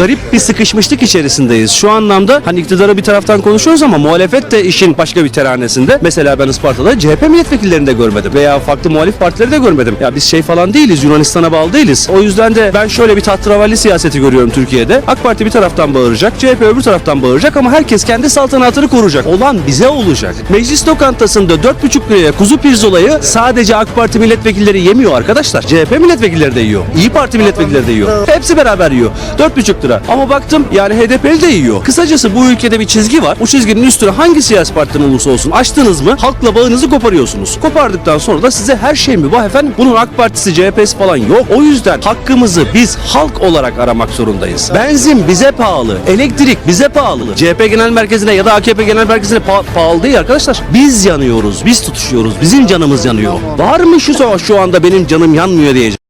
garip bir sıkışmışlık içerisindeyiz. Şu anlamda hani iktidarı bir taraftan konuşuyoruz ama muhalefet de işin başka bir teranesinde. Mesela ben Isparta'da CHP milletvekillerini de görmedim veya farklı muhalif partileri de görmedim. Ya biz şey falan değiliz, Yunanistan'a bağlı değiliz. O yüzden de ben şöyle bir tahterevalli siyaseti görüyorum Türkiye'de. AK Parti bir taraftan bağıracak, CHP öbür taraftan bağıracak ama herkes kendi saltanatını koruyacak. Olan bize olacak. Meclis lokantasında 4,5 liraya kuzu pirzolayı sadece AK Parti milletvekilleri yemiyor arkadaşlar. CHP milletvekilleri de yiyor. İyi Parti milletvekilleri de yiyor. Hepsi beraber yiyor. 4,5 lira. Ama baktım yani HDP'li de yiyor. Kısacası bu ülkede bir çizgi var. Bu çizginin üstüne hangi siyasi partiden olursa olsun açtınız mı halkla bağınızı koparıyorsunuz. Kopardıktan sonra da size her şey mübah efendim. Bunun AK Partisi, CHP'si falan yok. O yüzden hakkımızı biz halk olarak aramak zorundayız. Benzin bize pahalı. Elektrik bize pahalı. CHP genel merkezine ya da AKP genel merkezine pa- pahalı değil arkadaşlar. Biz yanıyoruz. Biz tutuşuyoruz. Bizim canımız yanıyor. Var mı şu, şu anda benim canım yanmıyor diyecek.